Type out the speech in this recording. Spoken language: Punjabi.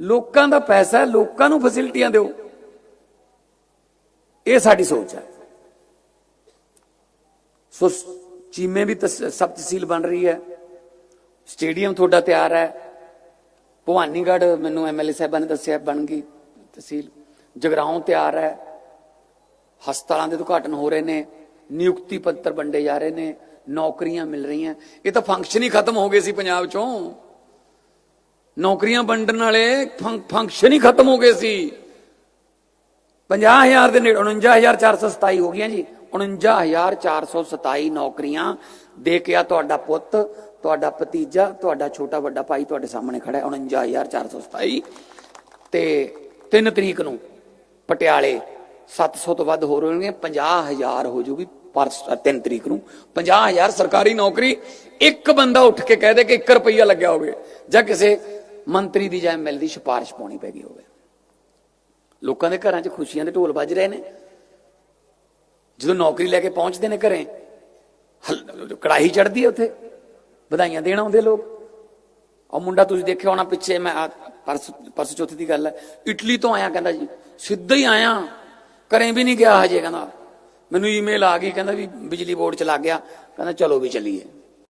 ਲੋਕਾਂ ਦਾ ਪੈਸਾ ਹੈ, ਲੋਕਾਂ ਨੂੰ ਫੈਸਿਲਿਟੀਆਂ ਦਿਓ। ਇਹ ਸਾਡੀ ਸੋਚ ਹੈ। ਸੋ ਚੀਮੇ ਵੀ ਤਸ- ਸਬ ਤਹਿਸੀਲ ਬਣ ਰਹੀ ਹੈ। ਸਟੇਡੀਅਮ ਤੁਹਾਡਾ ਤਿਆਰ ਹੈ। ਭਵਾਨੀਗੜ੍ਹ ਮੈਨੂੰ ਐਮਐਲਏ ਸਾਹਿਬਾਂ ਨੇ ਦੱਸਿਆ ਬਣ ਗਈ ਤਹਿਸੀਲ ਜਗਰਾਉਂ ਤਿਆਰ ਹੈ। ਹਸਪਤਾਲਾਂ ਦੇ ਉਦਘਾਟਨ ਹੋ ਰਹੇ ਨੇ। ਨਿਯੁਕਤੀ ਪੱਤਰ ਵੰਡੇ ਜਾ ਰਹੇ ਨੇ। ਨੌਕਰੀਆਂ ਮਿਲ ਰਹੀਆਂ। ਇਹ ਤਾਂ ਫੰਕਸ਼ਨ ਹੀ ਖਤਮ ਹੋ ਗਏ ਸੀ ਪੰਜਾਬ ਚੋਂ। ਨੌਕਰੀਆਂ ਵੰਡਣ ਵਾਲੇ ਫੰਕਸ਼ਨ ਹੀ ਖਤਮ ਹੋ ਗਏ ਸੀ। 50000 ਦੇ ਨੇੜੇ 49427 ਹੋ ਗਈਆਂ ਜੀ। 49427 ਨੌਕਰੀਆਂ ਦੇ ਕੇ ਆ ਤੁਹਾਡਾ ਪੁੱਤ, ਤੁਹਾਡਾ ਭਤੀਜਾ, ਤੁਹਾਡਾ ਛੋਟਾ ਵੱਡਾ ਭਾਈ ਤੁਹਾਡੇ ਸਾਹਮਣੇ ਖੜਾ ਹੈ 49427 ਤੇ 3 ਤਰੀਕ ਨੂੰ ਪਟਿਆਲੇ 700 ਤੋਂ ਵੱਧ ਹੋਰ ਹੋਣਗੇ 50000 ਹੋ ਜੂਗੀ ਪਰ 3 ਤਰੀਕ ਨੂੰ। 50000 ਸਰਕਾਰੀ ਨੌਕਰੀ, ਇੱਕ ਬੰਦਾ ਉੱਠ ਕੇ ਕਹਿ ਦੇ ਕਿ 1 ਰੁਪਈਆ ਲੱਗਿਆ ਹੋਵੇ, ਜਾਂ ਕਿਸੇ ਮੰਤਰੀ ਦੀ ਜਾਂ ਐਮਐਲ ਦੀ ਸਿਫਾਰਿਸ਼ ਪਾਉਣੀ ਪੈ ਗਈ ਹੋਵੇ। ਲੋਕਾਂ ਦੇ ਘਰਾਂ 'ਚ ਖੁਸ਼ੀਆਂ ਦੇ ਢੋਲ ਵੱਜ ਰਹੇ ਨੇ। ਜਦੋਂ ਨੌਕਰੀ ਲੈ ਕੇ ਪਹੁੰਚਦੇ ਨੇ ਘਰੇ ਕੜਾਹੀ ਚੜਦੀ ਹੈ ਉੱਥੇ, ਵਧਾਈਆਂ ਦੇਣ ਆਉਂਦੇ ਲੋਕ। ਉਹ ਮੁੰਡਾ ਤੁਸੀਂ ਦੇਖਿਆ ਹੋਣਾ ਪਿੱਛੇ, ਮੈਂ ਪਰਸ ਪਰਸ ਚੌਥੀ ਦੀ ਗੱਲ ਹੈ। ਇਟਲੀ ਤੋਂ ਆਇਆ, ਕਹਿੰਦਾ ਜੀ, ਸਿੱਧਾ ਹੀ ਆਇਆ। ਘਰੇ ਵੀ ਨਹੀਂ ਗਿਆ ਹਜੇ, ਕਹਿੰਦਾ। ਮੈਨੂੰ ਈਮੇਲ ਆ ਗਈ, ਕਹਿੰਦਾ ਵੀ ਬਿਜਲੀ ਬੋਰਡ ਚ ਲੱਗ ਗਿਆ। ਕਹਿੰਦਾ ਚਲੋ ਵੀ ਚੱਲੀਏ।